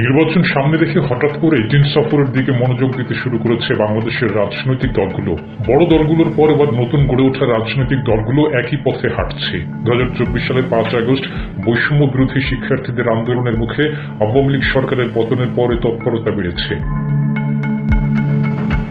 নির্বাচন সামনে রেখে হঠাৎ করে চীন সফরের দিকে মনোযোগ দিতে শুরু করেছে বাংলাদেশের রাজনৈতিক দলগুলো। বড় দলগুলোর পর এবার নতুন গড়ে ওঠা রাজনৈতিক দলগুলো একই পথে হাঁটছে। দু হাজার চব্বিশ সালের পাঁচ আগস্ট বৈষম্য বিরোধী শিক্ষার্থীদের আন্দোলনের মুখে আওয়ামী লীগ সরকারের পতনের পরে তৎপরতা বেড়েছে।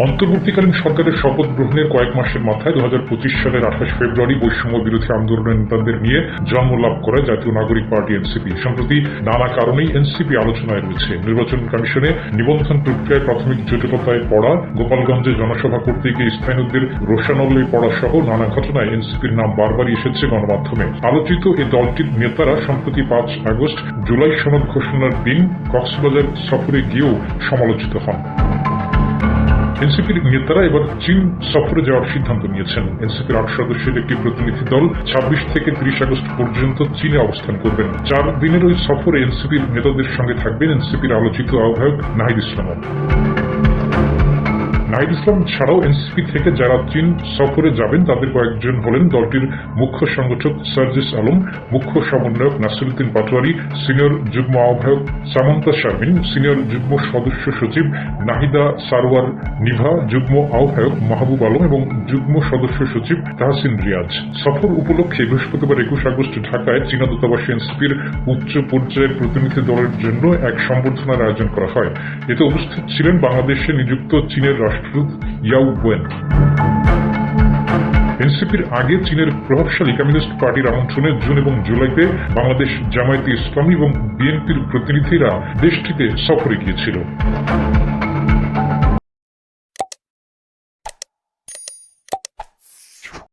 অন্তর্বর্তীকালীন সরকারের শপথ গ্রহণের কয়েক মাসের মাথায় দু হাজার পঁচিশ সালের আঠাশ ফেব্রুয়ারি বৈষম্য বিরোধী আন্দোলনের নেতাদের নিয়ে জন্ম লাভ করে জাতীয় নাগরিক পার্টি এনসিপি। সম্প্রতি নানা কারণেই এনসিপি আলোচনায় রয়েছে। নির্বাচন কমিশনে নিবন্ধন প্রক্রিয়ায় প্রাথমিক জটিলতায় পড়া গোপালগঞ্জে জনসভা করতে গিয়ে স্থানীয়দের রোশানলে পড়া সহ নানা ঘটনায় এনসিপির নাম বারবারই এসেছে গণমাধ্যমে। আলোচিত এই দলটির নেতারা সম্প্রতি পাঁচ আগস্ট জুলাই সনদ ঘোষণার দিন কক্সবাজার সফরে গিয়েও সমালোচিত হন। এনসিপির নেতারা এবার চীন সফরে যাওয়ার সিদ্ধান্ত নিয়েছেন। এনসিপির আট সদস্যের একটি প্রতিনিধি দল ছাব্বিশ থেকে তিরিশ আগস্ট পর্যন্ত চীনে অবস্থান করবেন। চার দিনের ওই সফরে এনসিপির নেতাদের সঙ্গে থাকবেন এনসিপির আলোচিত আহ্বায়ক নাহিদ ইসলামও নাহিদ ইসলাম ছাড়াও এনসিপি থেকে যারা চীন সফরে যাবেন, তাদের কয়েকজন হলেন দলটির মুখ্য সংগঠক সার্জিস আলম, মুখ্য সমন্বয়ক নাসিরুদ্দিন পাটোয়ারি, সিনিয়র যুগ্ম আহ্বায়ক সামন্তা শারমিন, সিনিয়র যুগ্ম সদস্য সচিব নাহিদা সারওয়ার নিভা, যুগ্ম আহ্বায়ক মাহবুব আলম এবং যুগ্ম সদস্য সচিব তাহসিন রিয়াজ। সফর উপলক্ষে বৃহস্পতিবার একুশ আগস্ট ঢাকায় চীনা দূতাবাসে এনসিপির উচ্চ পর্যায়ের প্রতিনিধি দলের জন্য এক সম্বর্ধনার আয়োজন করা হয়। এতে উপস্থিত ছিলেন বাংলাদেশে নিযুক্ত চীনের রাষ্ট্রদূত ইয়াও গোয়েন এনসিপির আগে চীনের প্রভাবশালী কমিউনিস্ট পার্টির আমন্ত্রণে জুন এবং জুলাইতে বাংলাদেশ জামায়াতে ইসলামী এবং বিএনপির প্রতিনিধিরা দেশটিতে সফরে গিয়েছিল।